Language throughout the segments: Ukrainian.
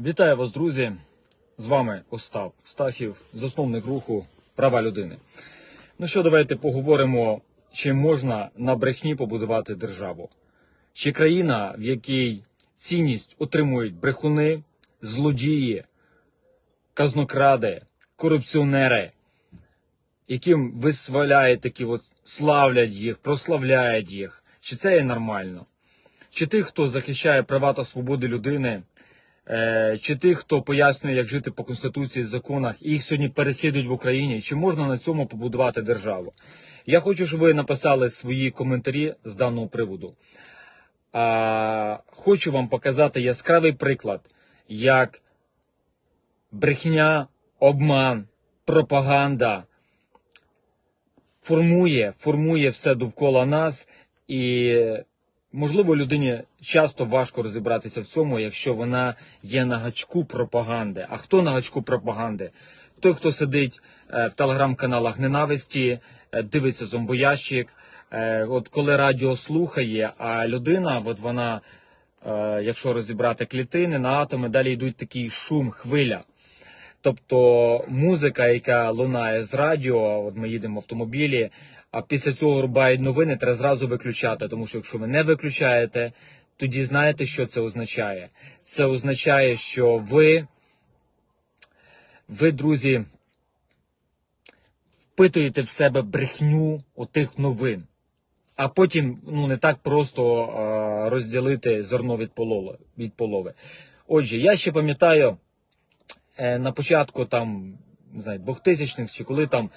Вітаю вас, друзі! З вами Остап Стахів, засновник руху Права людини. Ну що, давайте поговоримо, чи можна на брехні побудувати державу? Чи країна, в якій цінність отримують брехуни, злодії, казнокради, корупціонери, яким висваляють такі, от, славлять їх, прославляють їх? Чи це є нормально? Чи тих, хто захищає права та свободи людини? Е, чи тих, хто пояснює, як жити по конституції, законах, і їх сьогодні переслідують в Україні, чи можна на цьому побудувати державу? Я хочу, щоб ви написали свої коментарі з даного приводу. А, хочу вам показати яскравий приклад, як брехня, обман, пропаганда формує, формує все довкола нас і Можливо, людині часто важко розібратися в цьому, якщо вона є на гачку пропаганди. А хто на гачку пропаганди? Той, хто сидить е, в телеграм-каналах ненависті, е, дивиться зомбоящик. Е, От коли радіо слухає, а людина, от вона, якщо розібрати клітини на атоми, далі йдуть такий шум, хвиля. Тобто музика, яка лунає з радіо, от ми їдемо в автомобілі, а після цього рубають новини, треба зразу виключати. Тому що якщо ви не виключаєте, тоді знаєте, що це означає? Це означає, що ви, ви, друзі, впитуєте в себе брехню отих новин. А потім ну не так просто е, розділити зерно від полови, від полови. Отже, я ще пам'ятаю е, на початку там, не знаю, 2000-х, чи коли там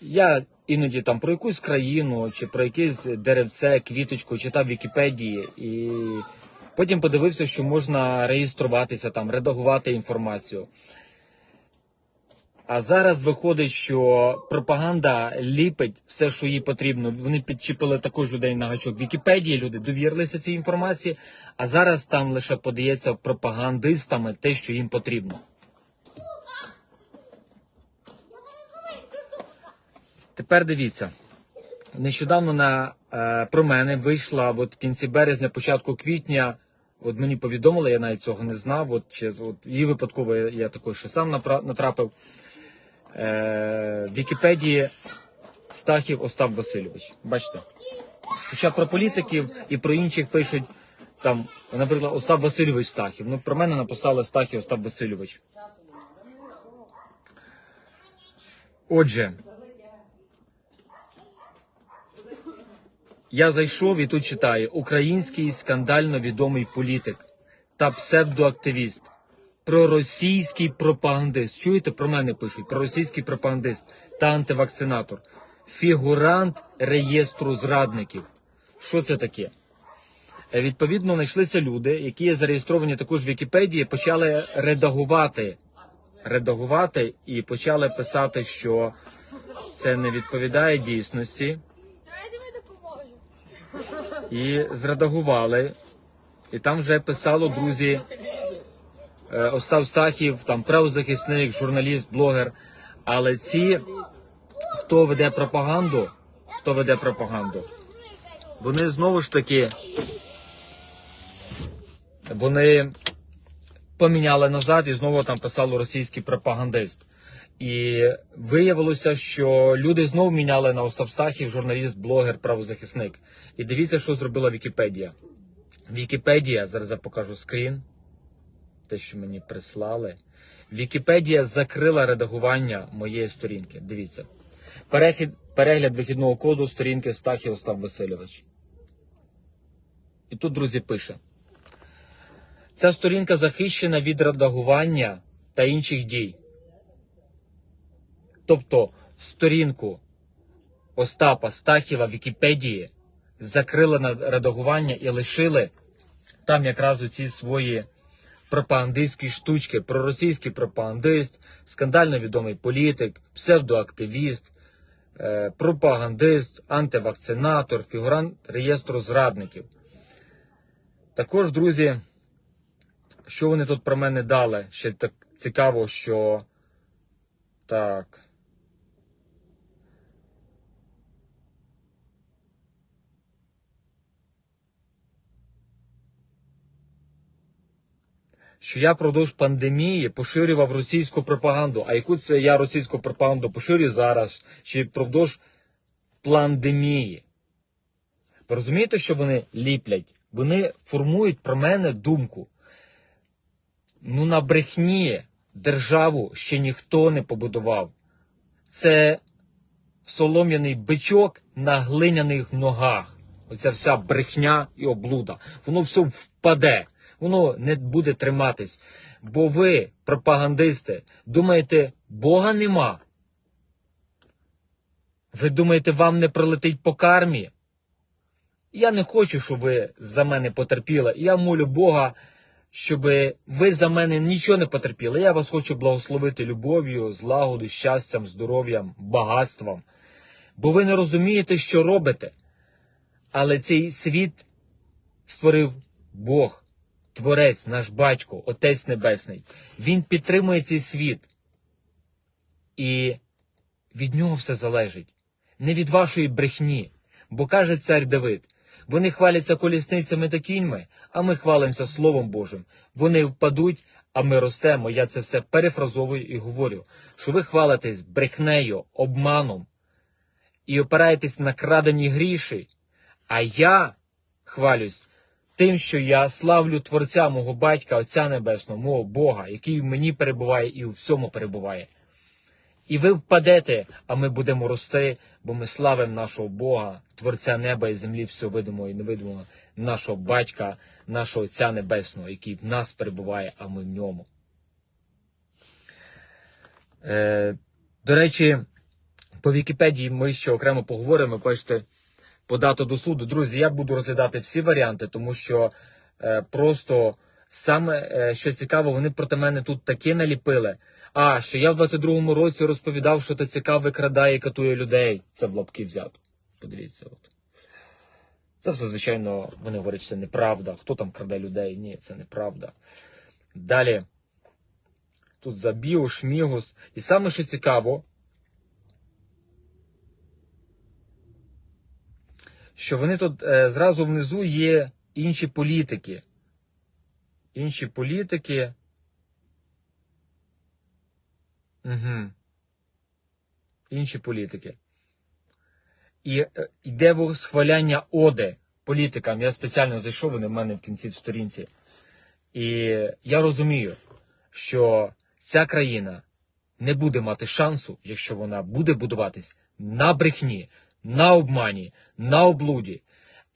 я іноді там про якусь країну, чи про якесь деревце, квіточку читав Вікіпедії, і потім подивився, що можна реєструватися там, редагувати інформацію. А зараз виходить, що пропаганда ліпить все, що їй потрібно. Вони підчепили також людей на гачок Вікіпедії, люди довірилися цій інформації, а зараз там лише подається пропагандистами те, що їм потрібно. Тепер дивіться. Нещодавно на е, про мене вийшла от в кінці березня, початку квітня. От мені повідомили, я навіть цього не знав. От, чи, от її випадково я, я також ще сам натрапив. Е, Вікіпедії Стахів Остап Васильович. Бачите? Хоча про політиків і про інших пишуть там, наприклад, Остап Васильович Стахів. Ну, про мене написали Стахів Остап Васильович. Отже, я зайшов і тут читаю український скандально відомий політик та псевдоактивіст, проросійський пропагандист. Чуєте, про мене пишуть? Проросійський пропагандист та антивакцинатор, фігурант реєстру зрадників. Що це таке? Е, Відповідно, знайшлися люди, які є зареєстровані також в Вікіпедії, почали редагувати, редагувати і почали писати, що це не відповідає дійсності. І зредагували. І там вже писало, друзі, е, Остав Стахів, там правозахисник, журналіст, блогер. Але ці, хто веде пропаганду, хто веде пропаганду, вони знову ж таки вони поміняли назад і знову там писало російський пропагандист. І виявилося, що люди знову міняли на Остап Стахів, журналіст, блогер, правозахисник. І дивіться, що зробила Вікіпедія. Вікіпедія, зараз я покажу скрін, те, що мені прислали. Вікіпедія закрила редагування моєї сторінки. Дивіться. Перехід, перегляд вихідного коду сторінки Стахів Остап Васильович. І тут, друзі, пише. Ця сторінка захищена від редагування та інших дій. Тобто сторінку Остапа Стахіва в Вікіпедії закрили на редагування і лишили там якраз оці свої пропагандистські штучки, проросійський пропагандист, скандально відомий політик, псевдоактивіст, е, пропагандист, антивакцинатор, фігурант реєстру зрадників. Також, друзі, що вони тут про мене дали? Ще так цікаво, що так. Що я продовж пандемії поширював російську пропаганду. А яку це я російську пропаганду поширюю зараз? Чи продовж пандемії? Ви розумієте, що вони ліплять? Вони формують про мене думку. Ну, на брехні державу ще ніхто не побудував. Це солом'яний бичок на глиняних ногах. Оця вся брехня і облуда. Воно все впаде, воно не буде триматись. Бо ви, пропагандисти, думаєте, Бога нема. Ви думаєте, вам не прилетить по кармі? Я не хочу, щоб ви за мене потерпіли. Я молю Бога, щоб ви за мене нічого не потерпіли. Я вас хочу благословити любов'ю, злагодою, щастям, здоров'ям, багатством. Бо ви не розумієте, що робите. Але цей світ створив Бог, Творець, наш батько, Отець Небесний. Він підтримує цей світ. І від нього все залежить. Не від вашої брехні. Бо каже цар Давид, вони хваляться колісницями та кіньми, а ми хвалимося Словом Божим. Вони впадуть, а ми ростемо. Я це все перефразовую і говорю, що ви хвалитесь брехнею, обманом і опираєтесь на крадені гріші, а я хвалюсь тим, що я славлю Творця мого батька, Отця Небесного, мого Бога, який в мені перебуває і у всьому перебуває. І ви впадете, а ми будемо рости, бо ми славимо нашого Бога, Творця неба і землі, всього видимого і невидимого, нашого батька, нашого Отця Небесного, який в нас перебуває, а ми в ньому. Е, до речі, по Вікіпедії ми ще окремо поговоримо. Бачите, подато до суду. Друзі, я буду розглядати всі варіанти, тому що е, просто саме е, що цікаво, вони проти мене тут таке наліпили. А, що я в 22-му році розповідав, що ТЦК викрадає і катує людей. Це в лапки взято. Подивіться, от. Це все, звичайно, вони говорять, що це неправда. Хто там краде людей? Ні, це неправда. Далі. Тут забіо, шмігус. І саме що цікаво, що вони тут е, зразу внизу є інші політики. Інші політики. Угу. Інші політики. І е, йде схваляння оди політикам. Я спеціально зайшов, вони в мене в кінці в сторінці. І я розумію, що ця країна не буде мати шансу, якщо вона буде будуватись на брехні, на обмані, на облуді.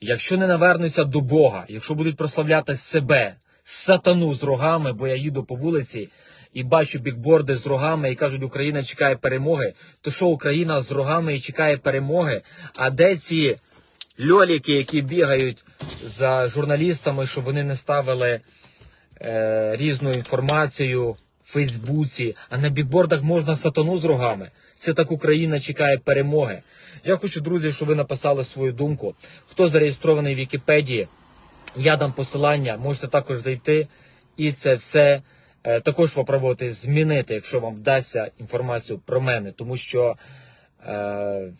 Якщо не навернуться до Бога, якщо будуть прославляти себе, сатану з рогами, бо я їду по вулиці і бачу бікборди з рогами і кажуть, Україна чекає перемоги, то що Україна з рогами і чекає перемоги? А де ці льоліки, які бігають за журналістами, щоб вони не ставили е, різну інформацію в Фейсбуці, а на бікбордах можна сатану з рогами. Це так Україна чекає перемоги. Я хочу, друзі, щоб ви написали свою думку. Хто зареєстрований в Вікіпедії, я дам посилання, можете також зайти і це все е, також попробувати змінити, якщо вам вдасться інформацію про мене, тому що е,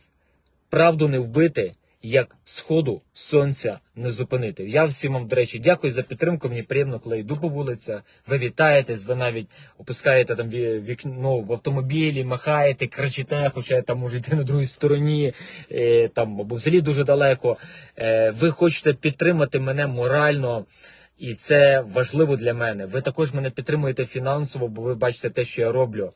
правду не вбити, як сходу сонця не зупинити. Я всім вам, до речі, дякую за підтримку. Мені приємно, коли йду по вулицях, ви вітаєтесь, ви навіть опускаєте там вікно в автомобілі, махаєте, кричите, хоча я там можу йти на другій стороні, е, там або взагалі дуже далеко. Е, ви хочете підтримати мене морально. І це важливо для мене. Ви також мене підтримуєте фінансово, бо ви бачите те, що я роблю.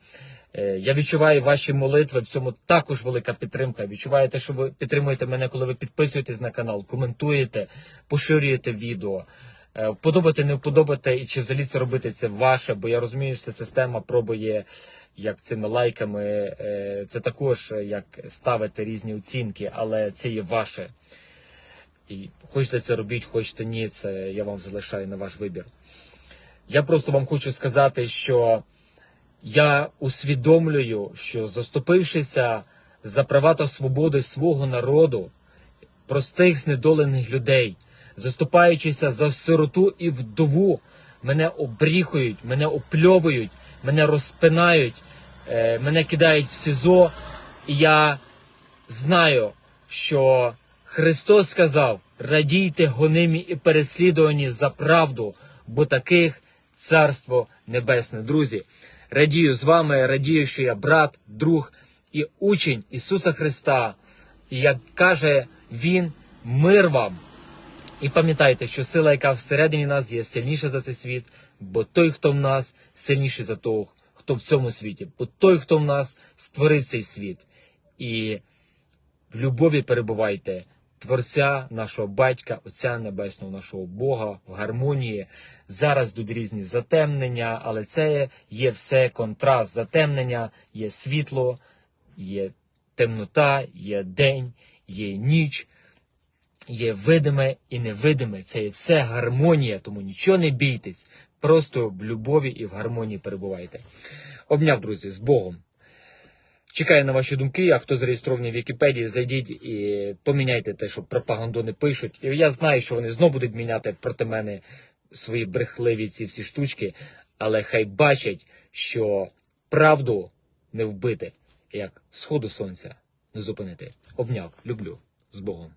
Е, Я відчуваю ваші молитви, в цьому також велика підтримка. Відчуваю те, що ви підтримуєте мене, коли ви підписуєтесь на канал, коментуєте, поширюєте відео. Е, Вподобати, не вподобати, і чи взагалі це робити, це ваше, бо я розумію, що ця система пробує як цими лайками, е, це також як ставити різні оцінки, але це є ваше. І хочете це робіть, хочете ні, це я вам залишаю на ваш вибір. Я просто вам хочу сказати, що я усвідомлюю, що заступившися за права та свободи свого народу, простих знедолених людей, заступаючися за сироту і вдову, мене обріхують, мене опльовують, мене розпинають, е, мене кидають в СІЗО, і я знаю, що Христос сказав: радійте гонимі і переслідувані за правду, бо таких Царство Небесне. Друзі, радію з вами, радію, що я брат, друг і учень Ісуса Христа. І як каже Він, мир вам. І пам'ятайте, що сила, яка всередині нас є сильніша за цей світ, бо той, хто в нас, сильніший за того, хто в цьому світі, бо той, хто в нас створив цей світ. І в любові перебувайте Творця, нашого батька, Отця Небесного, нашого Бога, в гармонії. Зараз йдуть різні затемнення, але це є все контраст. Затемнення є світло, є темнота, є день, є ніч є видиме і невидиме. Це є все гармонія, тому нічого не бійтесь. Просто в любові і в гармонії перебувайте. Обняв, друзі, з Богом. Чекаю на ваші думки, а хто зареєстрований в Вікіпедії, зайдіть і поміняйте те, що пропагандони пишуть. І я знаю, що вони знову будуть міняти проти мене свої брехливі ці всі штучки, але хай бачать, що правду не вбити, як сходу сонця не зупинити. Обняв, люблю з Богом.